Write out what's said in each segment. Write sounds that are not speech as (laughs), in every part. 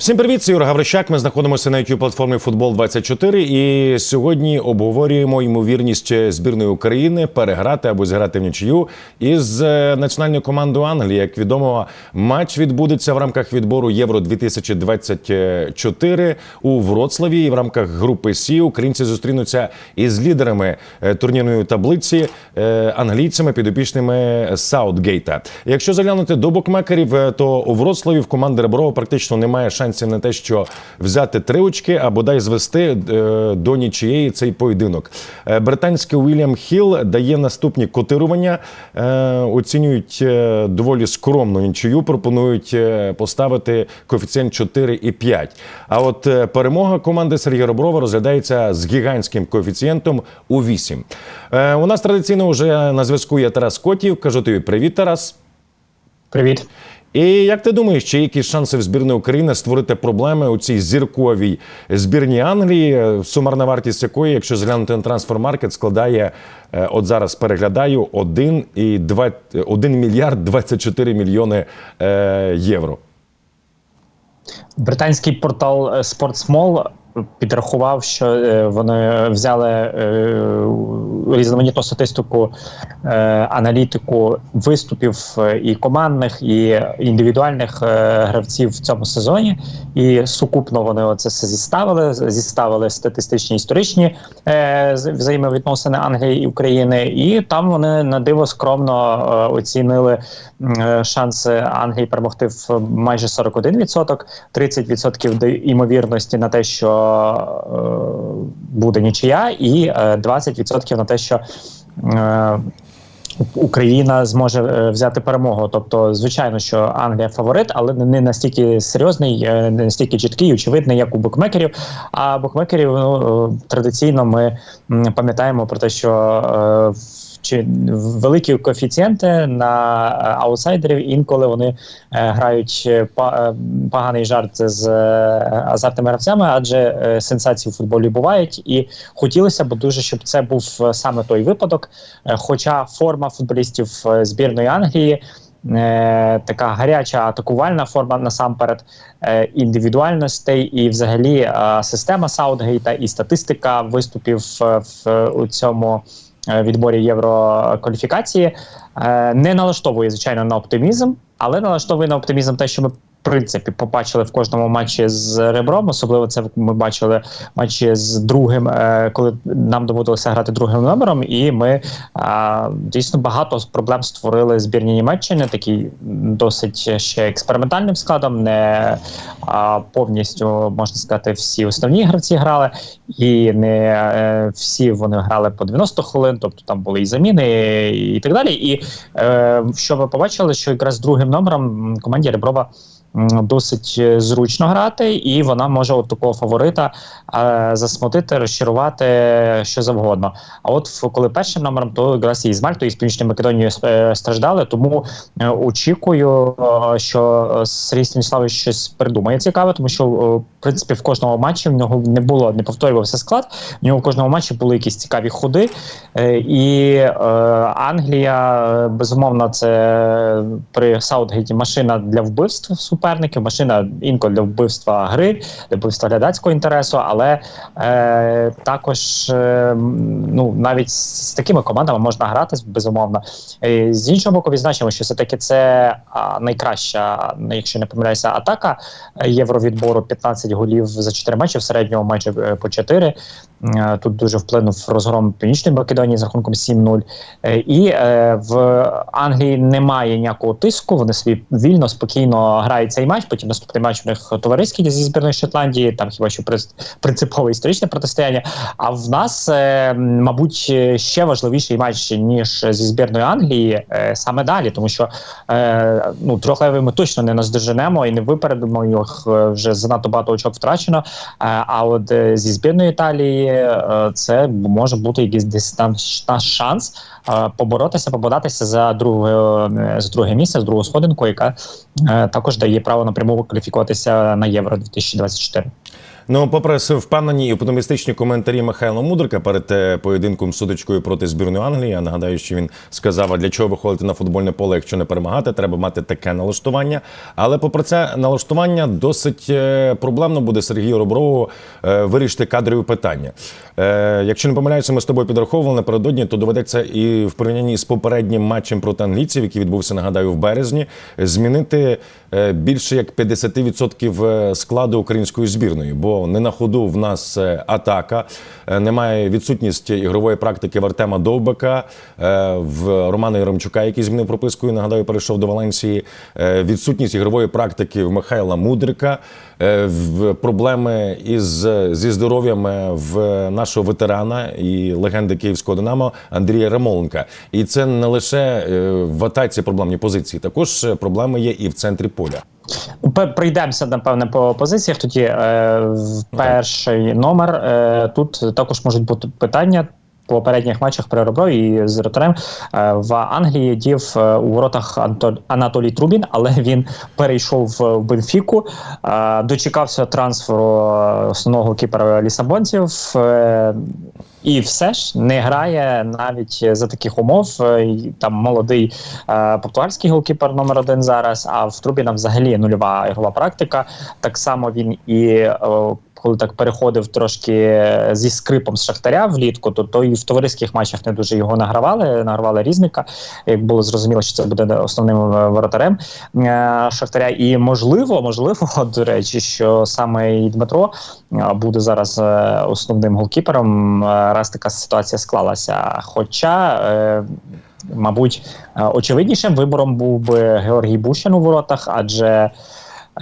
Всім привіт, це Юра Гаврищак. Ми знаходимося на youtube платформі Футбол 24 і сьогодні обговорюємо ймовірність збірної України переграти або зіграти в нічию із е, національною командою Англії. Як відомо, матч відбудеться в рамках відбору Євро 2024 у Вроцлаві. І в рамках групи Сі українці зустрінуться із лідерами е, турнірної таблиці е, англійцями підопічними Саутгейта. Якщо заглянути до букмекерів, то у Вроцлаві в команди Реброва практично немає шансів на те, що взяти три очки або дай звести е, до нічиєї цей поєдинок. Е, Британський Уільям Хіл дає наступні котирування, е, оцінюють доволі скромну нічию, пропонують поставити коефіцієнт 4,5. А от перемога команди Сергія Реброва розглядається з гігантським коефіцієнтом у 8. Е, У нас традиційно вже на зв'язку є Тарас Котів. Кажу тобі привіт, Тарас. Привіт. І як ти думаєш, чи якісь шанси в збірної України створити проблеми у цій зірковій збірній Англії, сумарна вартість якої, якщо зглянути на трансфермаркет, складає е, от зараз переглядаю 1, і 2, 1 мільярд 24 мільйони е, євро. Британський портал е, SportsMall підрахував, що е, вони взяли е, різноманітну статистику, е, аналітику виступів і командних, і індивідуальних гравців в цьому сезоні. І сукупно вони оце все зіставили, зіставили статистичні історичні взаємовідносини Англії і України, і там вони на диво скромно оцінили шанси Англії перемогти в майже 41%, 30% до ймовірності на те, що е, буде нічия, і е, 20% на те, що е, Україна зможе е, взяти перемогу. Тобто, звичайно, що Англія фаворит, але не настільки серйозний, е, не настільки чіткий, очевидний, як у букмекерів. А букмекерів ну, е, традиційно ми пам'ятаємо про те, що е, в- чи великі коефіцієнти на е, аутсайдерів інколи вони е, грають е, поганий жарт з азартними гравцями, адже сенсації в футболі бувають, і хотілося б дуже, щоб це був саме той випадок. Хоча форма футболістів збірної Англії. е, Така гаряча атакувальна форма насамперед е, індивідуальностей, і взагалі е, система Саутгейта і статистика виступів е, в у цьому відборі єврокваліфікації е, не налаштовує звичайно на оптимізм, але налаштовує на оптимізм те, що ми. Принципі, побачили в кожному матчі з ребром. Особливо це ми бачили матчі з другим, е, коли нам доводилося грати другим номером, і ми дійсно багато проблем створили збірні Німеччини, такий досить ще експериментальним складом. Не повністю можна сказати, всі основні гравці грали, і не е, всі вони грали по 90 хвилин, тобто там були і заміни, і так далі. І е, що ви побачили, що якраз другим номером команді Реброва. Досить е, зручно грати, і вона може от такого фаворита е, засмутити, розчарувати що завгодно. А от коли першим номером, то якраз і з Мальтою, і з Північною Македонією е, страждали. Тому е, очікую, е, що е, Сергій Станіславович щось придумає цікаве, тому що е, в принципі в кожному матчі в нього не було, не повторювався склад. В нього в кожному матчі були якісь цікаві ходи. Е, І е, Англія, е, безумовно, це при Саутгейті машина для вбивств суперників, машина інколи для вбивства гри, для вбивства глядацького інтересу, але е, також е, ну, навіть з такими командами можна грати, безумовно. Е, З іншого боку, відзначимо, що все-таки це найкраща, якщо не помиляюся, атака е, євровідбору 15 голів за 4 матчі, в середньому майже по 4. Е, Тут дуже вплинув розгром Північної Македонії з рахунком 7-0. Е, І е, в Англії немає ніякого тиску. Вони собі вільно, спокійно грають цей матч. Потім наступний матч у них товариський зі збірної Шотландії. Там хіба що принципове історичне протистояння. А в нас, е, мабуть, ще важливіший матч ніж зі збірною Англії е, саме далі, тому що е, ну трьохлевий ми точно не наздоженемо і не випередимо їх. Вже занадто багато очок втрачено. А от зі збірної Італії це може бути якийсь десь наш шанс поборотися, пободатися за друге е, з друге місце, з другу сходинку, яка також дає право напряму кваліфікуватися на євро 2024. Ну, попри впевнені і оптимістичні коментарі Михайла Мудрика перед е, поєдинком судочкою проти збірної Англії. Я нагадаю, що він сказав: а для чого виходити на футбольне поле, якщо не перемагати, треба мати таке налаштування. Але попри це налаштування досить е, проблемно буде Сергію Роброву е, вирішити кадрові питання. Е, Якщо не помиляюся, ми з тобою підраховували напередодні, то доведеться і в порівнянні з попереднім матчем проти англійців, який відбувся, нагадаю, в березні, змінити е, більше як 50% складу української збірної. Бо не на ходу в нас е, атака, е, немає відсутність ігрової практики в Артема Довбека, е, в Романа Яремчука, який змінив прописку, і нагадаю, перейшов до Валенсії. е, Відсутність ігрової практики в Михайла Мудрика, е, проблеми із зі здоров'ям е, в нашого ветерана і легенди київського Динамо Андрія Ремоленка. І це не лише е, в атаці проблемні позиції, також е, проблеми є і в центрі поля. Пройдемося, напевне, по позиціях. Тоді е, перший номер е, тут також можуть бути питання. По попередніх матчах при Робро і з Ротарем е, в Англії дів е, у воротах Анатолій Трубін, але він перейшов в Бенфіку, е, дочекався трансферу основного кіпера лісабонців. І все ж не грає навіть за таких умов. Там молодий е, португальський голкіпер номер один зараз. А в Трубіна взагалі нульова ігрова практика. Так само він і. е, коли так переходив трошки зі скрипом з Шахтаря влітку, то, то і в товариських матчах не дуже його награвали. Награвали різника. Як було зрозуміло, що це буде основним е, воротарем е, Шахтаря. І можливо, можливо, (laughs) до речі, що саме і Дмитро е, буде зараз е, основним голкіпером, е, раз така ситуація склалася. Хоча. Е, Мабуть, е, очевиднішим вибором був би Георгій Бущан у воротах, адже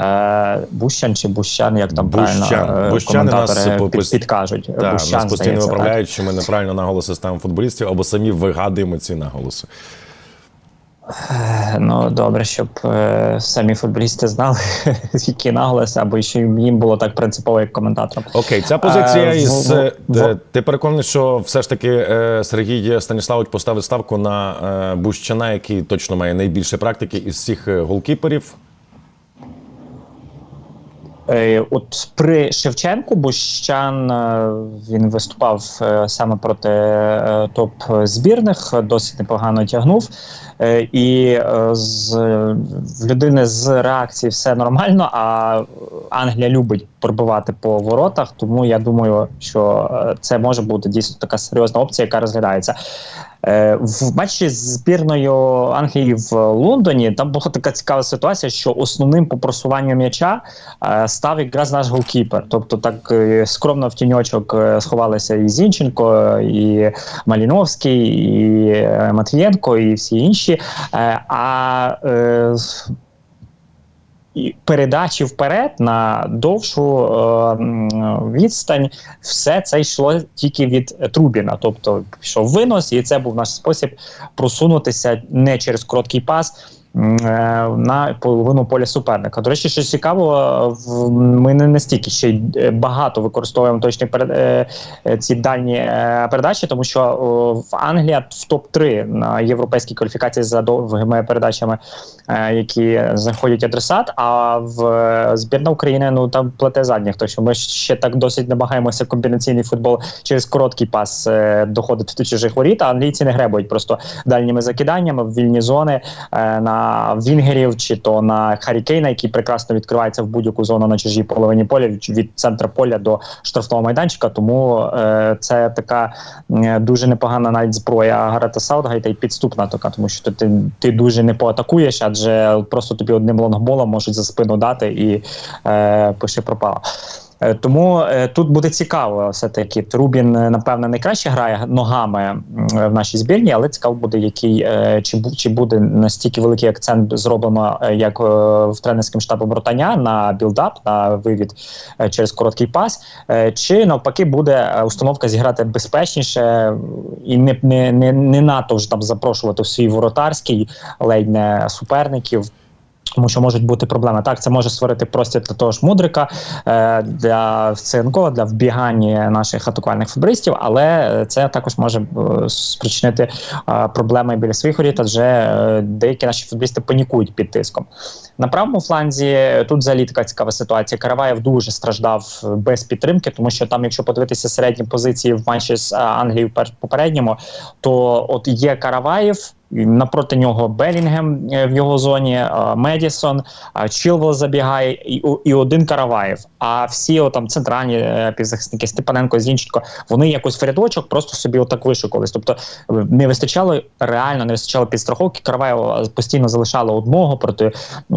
е, Бущан чи Бущан, як там Бущан. правильно е, Бущани нас під, підкажуть. Так, Бущан, нас постійно виправляють, що ми неправильно наголоси ставимо футболістів або самі вигадуємо ці наголоси. Е, Ну добре, щоб е, самі футболісти знали, (laughs) які наголоси, або що їм було так принципово, як коментаторам. Окей, ця позиція Е, із в- в- ти переконаний, що все ж таки е, Сергій Станіславович поставив ставку на е, Бущана, який точно має найбільше практики із всіх голкіперів. Е, От при Шевченку Бущан е, він виступав е, саме проти топ збірних, досить непогано тягнув. І з в людини з реакції все нормально. А Англія любить пробивати по воротах, тому я думаю, що це може бути дійсно така серйозна опція, яка розглядається. Е, В матчі з збірною Англії в Лондоні там була така цікава ситуація, що основним по просуванню м'яча е, став якраз наш голкіпер. Тобто так е, скромно в тіньочок сховалися і Зінченко, і Маліновський, і Матвієнко, і всі інші. А передачі вперед на довшу е, відстань, все це йшло тільки від Трубіна. Тобто пішов винос, і це був наш спосіб просунутися не через короткий пас. На половину поля суперника. До речі, що цікаво, ми не настільки ще е, багато використовуємо точні перед- е, е, ці дальні передачі, тому що в Англія в топ 3 на європейській кваліфікації за довгими передачами, які знаходять адресат. А в збірна України ну там плете задніх. Тому що ми ще так досить намагаємося комбінаційний футбол через короткий пас доходити до чужих воріт. А англійці не гребують просто дальніми закиданнями в вільні зони е, Вінгерів чи то на Харікейна, який прекрасно відкривається в будь-яку зону на чужій половині поля від, від центра поля до штрафного майданчика. Тому е, це така е, дуже непогана навіть зброя Гарета Саутгайта і підступна така, тому що ти, ти дуже не поатакуєш, адже просто тобі одним лонгболом можуть за спину дати і е, пиши пропало. Е, Тому е, тут буде цікаво, все таки Трубін, е, напевно, найкраще грає ногами в нашій збірні, але цікаво буде, який чи чи буде настільки великий акцент зроблено, як в тренерському штабі Бротаня на білдап, на вивід через короткий пас, чи навпаки буде установка зіграти безпечніше і не, не, не, не надто вже там запрошувати в свій воротарський ледь не суперників. Тому що можуть бути проблеми. Так, це може створити простір для того ж мудрика е, для Цинкова, для вбігання наших атакувальних футболістів, але це також може е, спричинити е, проблеми біля своїх воріт, адже е, деякі наші футболісти панікують під тиском. На правому фланзі тут взагалі така цікава ситуація. Караваєв дуже страждав без підтримки, тому що там, якщо подивитися середні позиції в матчі з е, Англією попередньому, то от є Караваєв. Напроти нього Белінгем е, в його зоні, е, Медісон, е, Чілвел забігає і, і один Караваєв. А всі о, там центральні півзахисники Степаненко, Зінченко, вони якось в рядочок просто собі отак вишикувались. Тобто не вистачало реально, не вистачало підстраховки. Караваєва постійно залишало одного проти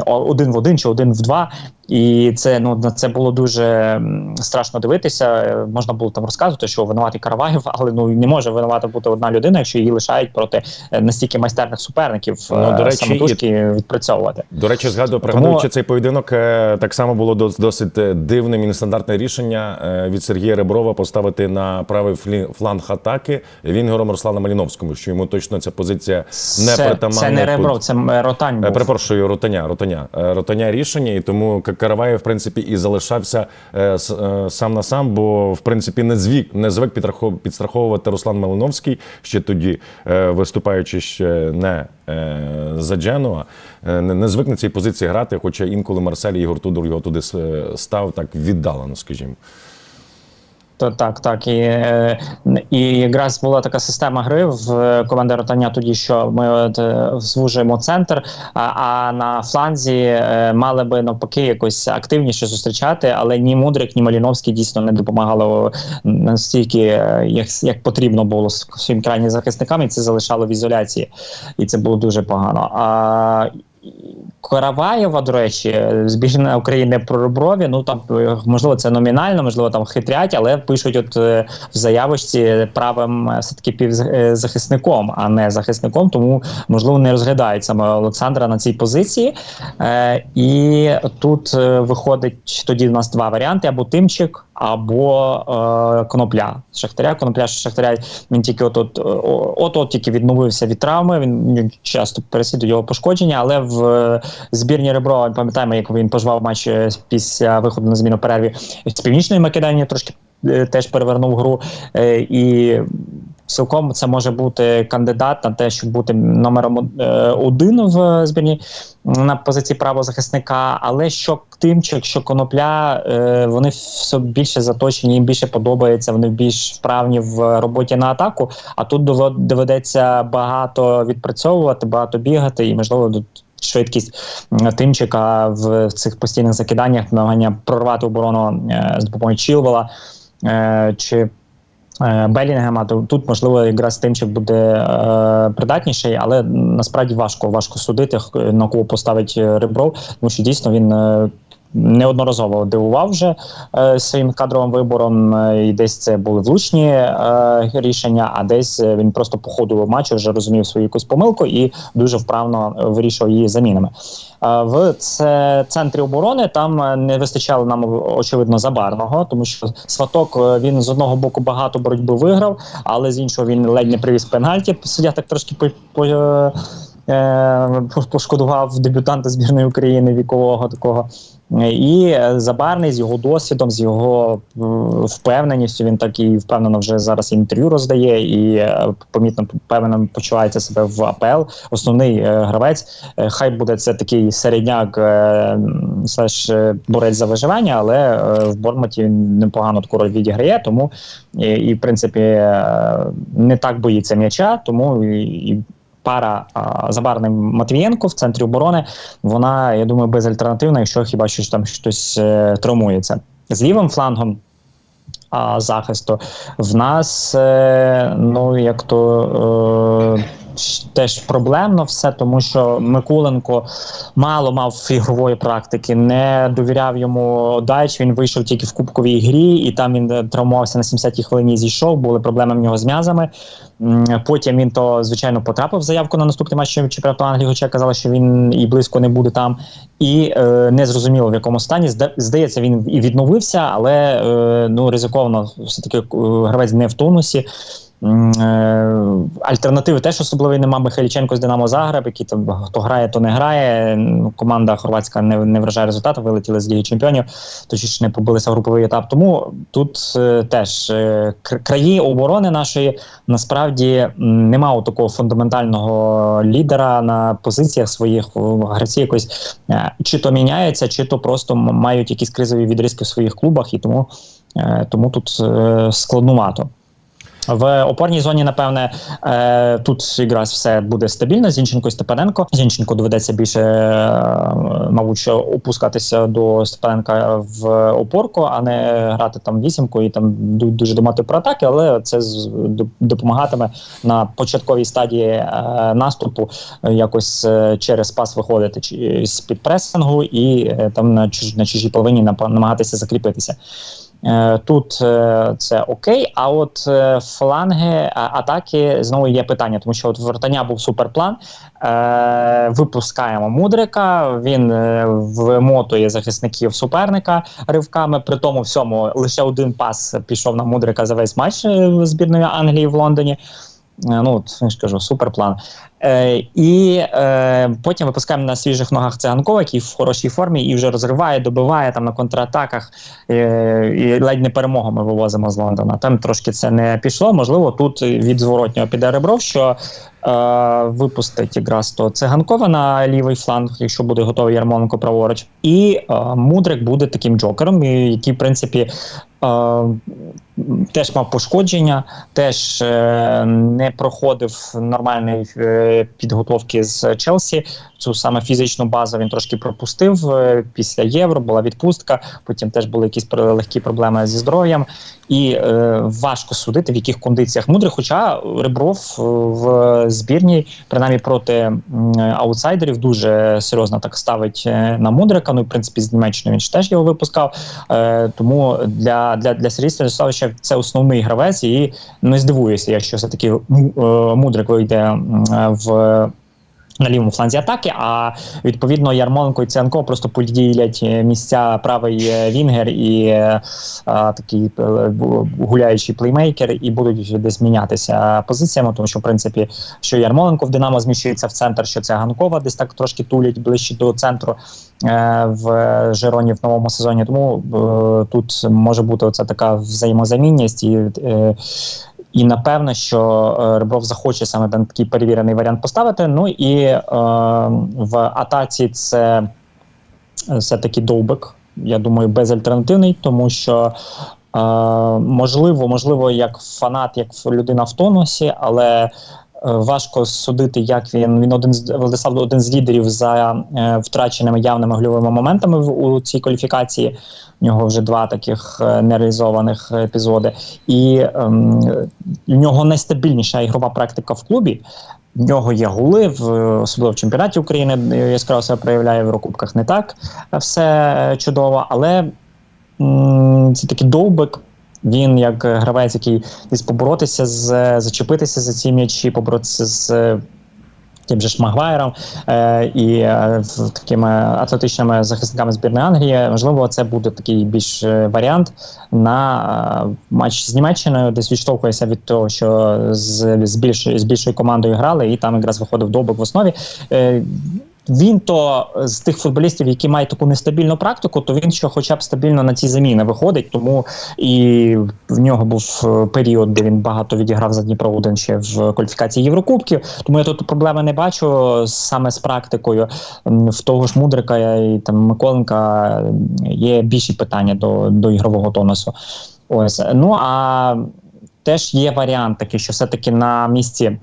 один в один чи один в два. І це ну на це було дуже страшно дивитися. Е, Можна було там розказувати, що винуватий Караваєв, але ну не може винувата бути одна людина, якщо її лишають проти е, настільки майстерних суперників. Ну, е, до речі, самотужки відпрацьовувати. До речі, згадую, Тому- цей поєдинок, е, так само було досить е, дивним і нестандартне рішення е, від Сергія Реброва поставити на правий флі- фланг атаки Вінгером Руслана Маліновському, що йому точно ця позиція не притаманна. це не тут. ребро, це ротань. Е, Був. Перепрошую, ротаня, ротаня, Е, ротаня рішення, і тому К- Караваєв, в принципі, і залишався е, е, сам на сам, бо в принципі не звік не звик підстраховувати Руслан Малиновський, ще тоді е, виступаючи ще не е, за Дженуа, е, не, не звик на цій позиції грати, хоча інколи Марсель Ігор Тудор його туди е, став так віддалено, скажімо. То так, так. І, е, і якраз була така система гри в е, команди Ротання тоді, що ми от, е, звужуємо центр, а, а на фланзі мали би навпаки якось активніше зустрічати, але ні Мудрик, ні Маліновський дійсно не допомагали настільки, як, як потрібно було своїм крайнім захисникам, і це залишало в ізоляції. І це було дуже погано. А Караваєва, до речі, збірна України про Реброві, ну там е, можливо це номінально, можливо, там хитрять, але пишуть от е, в заявочці правим е, все-таки півзахисником, а не захисником, тому можливо не розглядають саме Олександра на цій позиції. Е, і тут виходить тоді в нас два варіанти: або Тимчик, або е, Конопля. Шахтаря. Конопля Шахтаря він тільки от от, от, от тільки відновився від травми. Він, часто переслідує його пошкодження, але в е, збірні Ребро пам'ятаємо, як він пожвав матч е, після виходу на зміну перерві з північної Македонії, трошки е, теж перевернув гру. Е, і цілком це може бути кандидат на те, щоб бути номером е, один в збірні на позиції правозахисника. Але що Тимчик, що Конопля, е, вони все більше заточені, їм більше подобається, вони більш вправні в роботі на атаку. А тут доведеться багато відпрацьовувати, багато бігати, і можливо швидкість Тимчика в цих постійних закиданнях, намагання прорвати оборону е, з допомогою Чілвела чи Белінгема, то тут можливо якраз Тимчик буде е, придатніший, але насправді важко важко судити, на кого поставить ребро, Ребров, тому що дійсно він. Неодноразово дивував вже е, своїм кадровим вибором, е, і десь це були влучні е, рішення, а десь е, він просто по ходу матчу вже розумів свою якусь помилку і дуже вправно вирішував її замінами. Е, в це центрі оборони там не вистачало нам очевидно забарного, тому що сваток він з одного боку багато боротьби виграв, але з іншого він ледь не привіз пенальті. Суддя так трошки по. по пошкодував дебютанта збірної України вікового такого. Е, І е, Забарний з його досвідом, з його е, впевненістю, він так і впевнено вже зараз інтерв'ю роздає і е, помітно впевнено почувається себе в АПЛ. Основний е, гравець. Е, Хай буде це такий середняк, е, слеш е, борець за виживання, але е, в Бормуті він непогано таку роль відіграє, тому і, і в принципі е, не так боїться м'яча, тому і, і пара а, Забарний Матвієнко в центрі оборони. Вона, я думаю, безальтернативна, якщо хіба що там щось е, травмується. З лівим флангом а, захисту в нас, е, ну як то. Е, Теж проблемно все, тому що Миколенко мало мав ігрової практики, не довіряв йому Дайч. Він вийшов тільки в кубковій грі, і там він е, травмувався на 70-й хвилині. Зійшов, були проблеми в нього з м'язами. Потім він то звичайно потрапив в заявку на наступний матч чемпіонату Англії, хоча казали, що він і близько не буде там. І е, не зрозуміло в якому стані. Здається, він і відновився, але е, ну ризиковано все таки гравець не в тонусі. Е, альтернативи теж особливої нема. Михайліченко з Динамо Загреб, який там хто грає, то не грає. Команда хорватська не, не вражає результату, вилетіли з Ліги Чемпіонів, точніше не побилися в груповий етап. Тому тут е, теж е, краї оборони нашої насправді м, нема такого фундаментального лідера на позиціях своїх гравці якось е, чи то міняються, чи то просто мають якісь кризові відрізки в своїх клубах, і тому, е, тому тут е, складнувато. В опорній зоні, напевне, е, тут якраз все буде стабільно. Зінченко і Степаненко. Зінченко доведеться більше, е, мабуть, опускатися до Степаненка в опорку, а не грати там вісімку і там дуже думати про атаки, але це допомагатиме на початковій стадії е, наступу якось е, через пас виходити чи- з під пресингу і е, там на чуж- на чужій половині намагатися закріпитися. Е, Тут е, це окей, а от е, фланги атаки знову є питання, тому що от в Вартаня був суперплан. Випускаємо мудрика. Він вмотує захисників суперника ривками. При тому всьому лише один пас пішов на мудрика за весь матч збірної Англії в Лондоні. Ну, я ж кажу, суперплан. Е, і е, потім випускаємо на свіжих ногах циганкова, який в хорошій формі і вже розриває, добиває там на контратаках. Е, і ледь не перемогу ми вивозимо з Лондона. Там трошки це не пішло. Можливо, тут від зворотнього піде ребров, що е, випустить якраз то циганкова на лівий фланг, якщо буде готовий Ярмоленко праворуч. І е, Мудрик буде таким джокером, який, в принципі. Е, Теж мав пошкодження, теж е, не проходив нормальної е, підготовки з Челсі. Цю саме фізичну базу він трошки пропустив е, після євро. Була відпустка. Потім теж були якісь легкі проблеми зі здоров'ям, і е, важко судити, в яких кондиціях мудрий. Хоча Ребров е, в збірній, принаймні проти аутсайдерів, дуже серйозно так ставить е, на мудрика. Ну і в принципі з Німеччини він ж теж його випускав. Е, тому для, для, для Сергія Станіславовича це основний гравець, і не здивуюся, якщо все таки мудрик вийде м, в. На лівому фланзі атаки, а відповідно Ярмоленко і Цианко просто поділять е, місця правий е, Вінгер і е, а, такий гуляючий плеймейкер, і будуть десь мінятися позиціями, тому що в принципі, що Ярмоленко в Динамо зміщується в центр, що це Ганкова десь так трошки тулять ближче до центру е, в Жироні в новому сезоні. Тому е, тут може бути оця така взаємозамінність і. Е, і напевно, що е, Ребров захоче саме там такий перевірений варіант поставити. Ну і е, в атаці це е, все-таки довбик. Я думаю, безальтернативний, тому що е, можливо, можливо, як фанат, як людина в тонусі, але важко судити, як він. Він один з Владислав один з лідерів за е, втраченими явними гольовими моментами в у цій кваліфікації. У нього вже два таких е, нереалізованих епізоди. І ем, в нього найстабільніша ігрова практика в клубі. В нього є гули, в, особливо в чемпіонаті України е, яскраво себе проявляє в Єврокубках не так е, все е, чудово, але м, це такий довбик. Він як е, гравець, який десь поборотися з зачепитися за ці м'ячі, поборотися з е, тим же ж Магуайром е, і е, такими атлетичними захисниками збірної Англії. Можливо, це буде такий більш е, варіант на е, матч з Німеччиною, десь відштовхується від того, що з, з, більшою, з більшою командою грали, і там якраз виходив довбик в основі. Е, він то з тих футболістів, які мають таку нестабільну практику, то він що, хоча б стабільно на ці заміни виходить. Тому і в нього був е, період, де він багато відіграв за Дніпро 1 ще в кваліфікації Єврокубків. Тому я тут проблеми не бачу саме з практикою. В того ж Мудрика і там Миколенка є більші питання до, до ігрового тонусу. Ось ну а теж є варіант такий, що все-таки на місці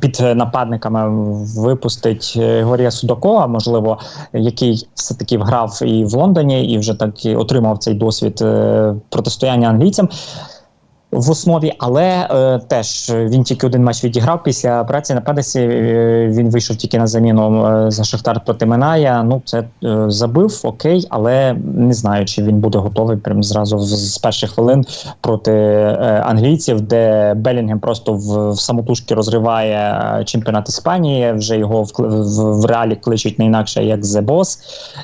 під нападниками випустить е, Горія Судакова, можливо, який все-таки грав і в Лондоні, і вже так отримав цей досвід е, протистояння англійцям. В основі, але е, теж він тільки один матч відіграв після праці на Педесі. Е, він вийшов тільки на заміну е, за Шахтар проти Миная. Ну це е, забив, окей, але не знаю, чи він буде готовий прям зразу з, з перших хвилин проти е, англійців, де Белінгем просто в, в самотужки розриває е, чемпіонат Іспанії. Вже його в, в, в реалі кличуть не інакше як The Boss,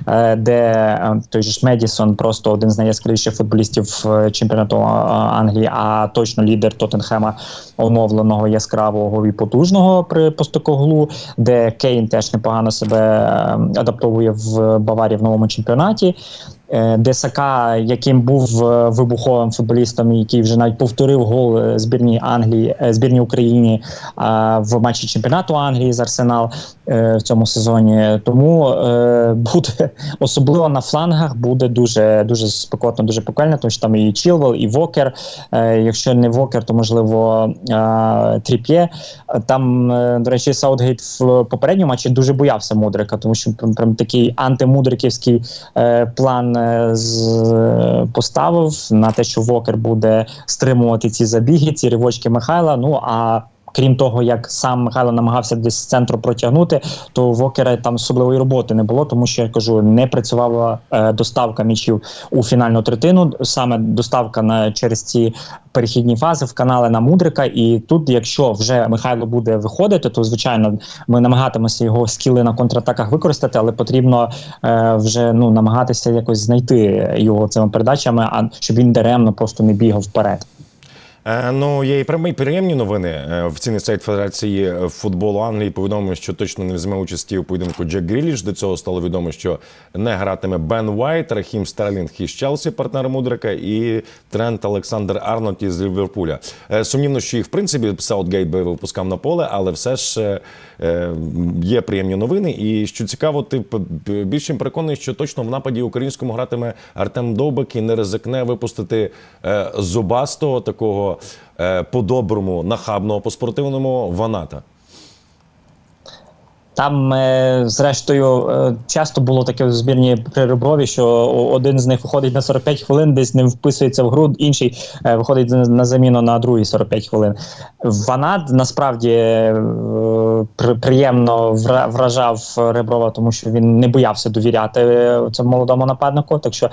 е, де е, той ж Медісон просто один з найяскравіших футболістів е, чемпіонату е, Англії. А а точно лідер Тоттенхема оновленого яскравого і потужного при Постокоглу, де Кейн теж непогано себе е, адаптовує в Баварії в новому чемпіонаті. Е, Де Сака, яким був е, вибуховим футболістом, який вже навіть повторив гол е, збірній Англії, збірній Україні в матчі чемпіонату Англії з Арсенал в цьому сезоні. Тому буде (laughs) особливо на флангах буде дуже дуже спекотно, дуже пекельно, тому що там і Чілвел, і Вокер. Якщо не Вокер, то можливо Тріп'є. Там, до речі, Саутгейт в попередньому матчі дуже боявся Мудрика, тому що прям, такий антимудриківський план поставив на те, що Вокер буде стримувати ці забіги, ці ривочки Михайла. Ну а Крім того, як сам Михайло намагався десь з центру протягнути, то Вокера там особливої роботи не було, тому що я кажу, не працювала е, доставка м'ячів у фінальну третину, саме доставка на через ці перехідні фази в канали на Мудрика. І тут, якщо вже Михайло буде виходити, то звичайно ми намагатимося його скіли на контратаках використати, але потрібно е, вже ну намагатися якось знайти його цими передачами, а щоб він даремно просто не бігав вперед. Е, Ну, є і прямі приємні новини. Е, Офіційний сайт Федерації футболу Англії повідомив, що точно не візьме участі у поєдинку Джек Гріліш. До цього стало відомо, що не гратиме Бен Уайт, Рахім Стерлінг із Челсі, партнер Мудрика, і Трент Олександр Арнольд із Ліверпуля. Е, Сумнівно, що їх в принципі Саутгейт би випускав на поле, але все ж е, е, є приємні новини. І що цікаво, ти більш переконаний, що точно в нападі українському гратиме Артем Довбик і не ризикне випустити е, зубастого такого е, по-доброму, нахабного, по-спортивному ваната. Там, е, зрештою, е, часто було таке в збірні при Реброві, що один з них виходить на 45 хвилин, десь не вписується в гру, інший е, виходить на- заміну на другі 45 хвилин. Ванат насправді е, при- приємно вражав Реброва, тому що він не боявся довіряти цьому молодому нападнику. Так що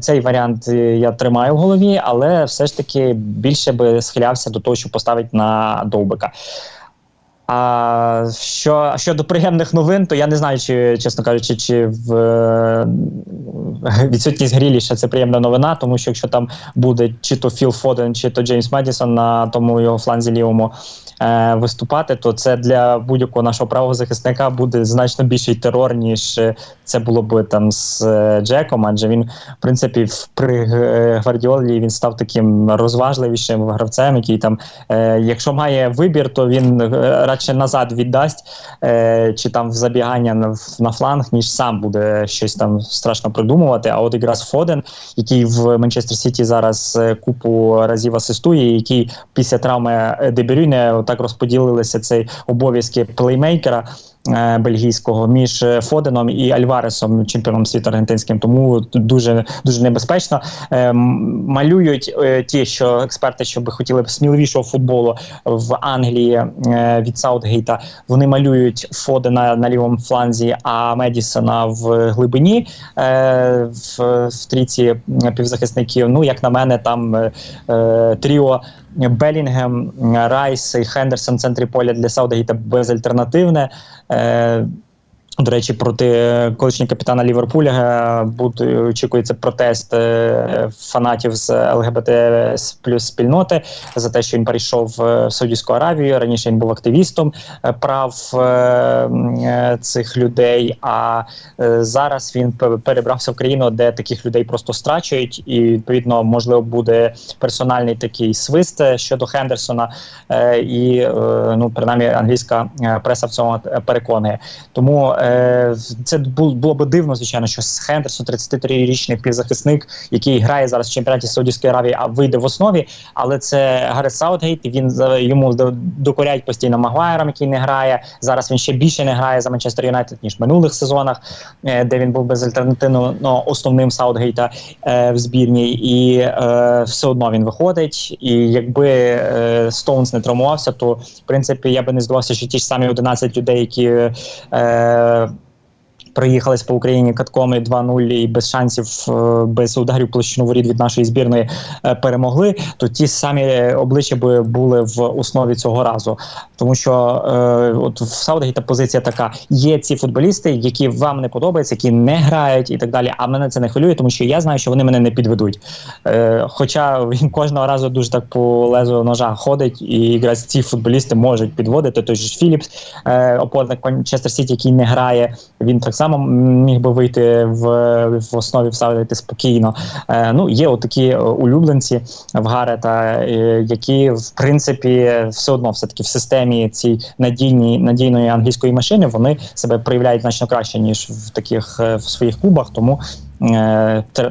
цей варіант я тримаю в голові, але все ж таки більше би схилявся до того, що поставить на довбика. А що щодо приємних новин, то я не знаю, чи чесно кажучи, чи в е, відсутність Гріліша це приємна новина, тому що якщо там буде чи то Філ Фоден, чи то Джеймс Медісон на тому його фланзі лівому е, виступати, то це для будь-якого нашого правого захисника буде значно більший терор, ніж це було б там з е, Джеком. Адже він, в принципі, при е, Гвардіолі він став таким розважливішим гравцем, який там, е, якщо має вибір, то він е, радше назад віддасть, е, чи там в забігання на, на фланг, ніж сам буде щось там страшно придумувати. А от якраз Фоден, який в Манчестер Сіті зараз е, купу разів асистує, який після травми е, так розподілилися цей обов'язки плеймейкера. Е, Бельгійського між е, Фоденом і Альваресом, чемпіоном світу аргентинським, тому дуже дуже небезпечно. Е, малюють ті, що експерти, що би хотіли б сміливішого футболу в Англії від Саутгейта. Вони малюють Фодена на лівому фланзі, а Медісона в глибині в, в трійці півзахисників. Ну, як на мене, там тріо. Белінгем, Райс і Хендерсон в центрі поля для Саудагіта безальтернативне. Е, до речі, проти колишнього капітана Ліверпуля е, буде очікується протест е, фанатів з ЛГБТ плюс спільноти за те, що він перейшов е, в Саудівську Аравію. Раніше він був активістом прав цих людей. А зараз він пе- перебрався в країну, де таких людей просто страчують, і відповідно можливо буде персональний такий свист щодо Хендерсона. І ну принаймні англійська преса в цьому переконує. Тому це було би дивно, звичайно, що Хендерсон, 33-річний півзахисник, який грає зараз в чемпіонаті Саудівської Аравії, а вийде в основі. Але це Гаррет Саутгейт, і він йому до- докоряють постійно Магуайром, який не грає. Зараз він ще більше не грає за Манчестер Юнайтед, ніж в минулих сезонах, е, де він був безальтернативно ну, основним Саутгейта е, в збірній, і е, все одно він виходить. І якби е, Стоунс не травмувався, то в принципі я би не здавався, що ті ж самі 11 людей, які. Е, проїхались по Україні катком і 2-0 і без шансів, е, без ударів площину воріт від нашої збірної е, перемогли, то ті самі обличчя би були в основі цього разу. Тому що е, от в Саутгейта позиція така: є ці футболісти, які вам не подобаються, які не грають і так далі. А мене це не хвилює, тому що я знаю, що вони мене не підведуть. Е, хоча він кожного разу дуже так по лезу ножа ходить, і якраз ці футболісти можуть підводити. Той же Філіпс, опорник Манчестер Сіті, який не грає, він так само міг би вийти в, в основі вставити спокійно. Е, ну, є отакі е, улюбленці в Гарета, е, які в принципі все одно все таки в системі цій надійні надійної англійської машини вони себе проявляють значно краще ніж в таких е, в своїх клубах. Тому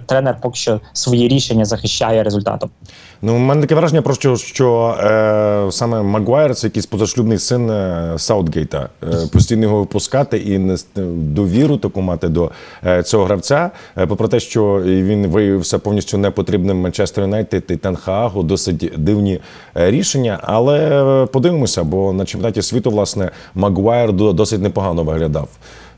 тренер поки що свої рішення захищає результатом. Ну, у мене таке враження, про що, е, саме Магуайр це якийсь позашлюбний син е, Саутгейта. Е, постійно його випускати і не довіру таку мати до е, цього гравця. Е, попри те, що він виявився повністю непотрібним Манчестер Юнайтед і Тенхагу, досить дивні е, рішення. Але е, подивимося, бо на чемпіонаті світу, власне, Магуайр досить непогано виглядав.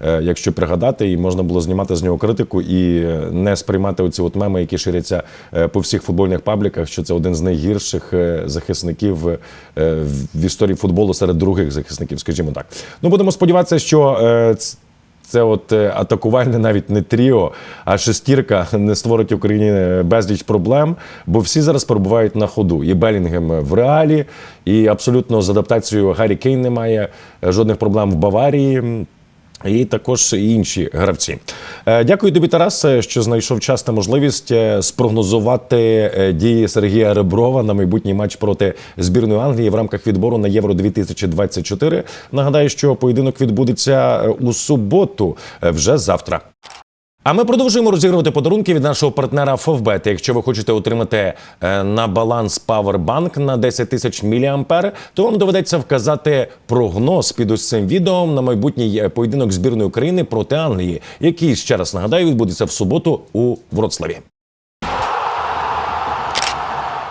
Е, Якщо пригадати, і можна було знімати з нього критику і е, не сприймати оці от меми, які ширяться е, по всіх футбольних пабліках, що це один з найгірших захисників в історії футболу серед других захисників, скажімо так. Ну будемо сподіватися, що це от атакувальне навіть не тріо, а шестірка не створить Україні безліч проблем, бо всі зараз перебувають на ходу. І Белінгем в реалі, і абсолютно з адаптацією Гаррі Кейн немає жодних проблем в Баварії. І також інші гравці. Е, Дякую тобі, Тарас, е, що знайшов час та можливість е, спрогнозувати дії Сергія Реброва на майбутній матч проти збірної Англії в рамках відбору на Євро 2024. Нагадаю, що поєдинок відбудеться у суботу, вже завтра. А ми продовжуємо розігрувати подарунки від нашого партнера Фовбет. Якщо ви хочете отримати е, на баланс Powerbank на 10 тисяч міліампер, то вам доведеться вказати прогноз під ось цим відео на майбутній е, поєдинок збірної України проти Англії, який ще раз нагадаю відбудеться в суботу у Вроцлаві.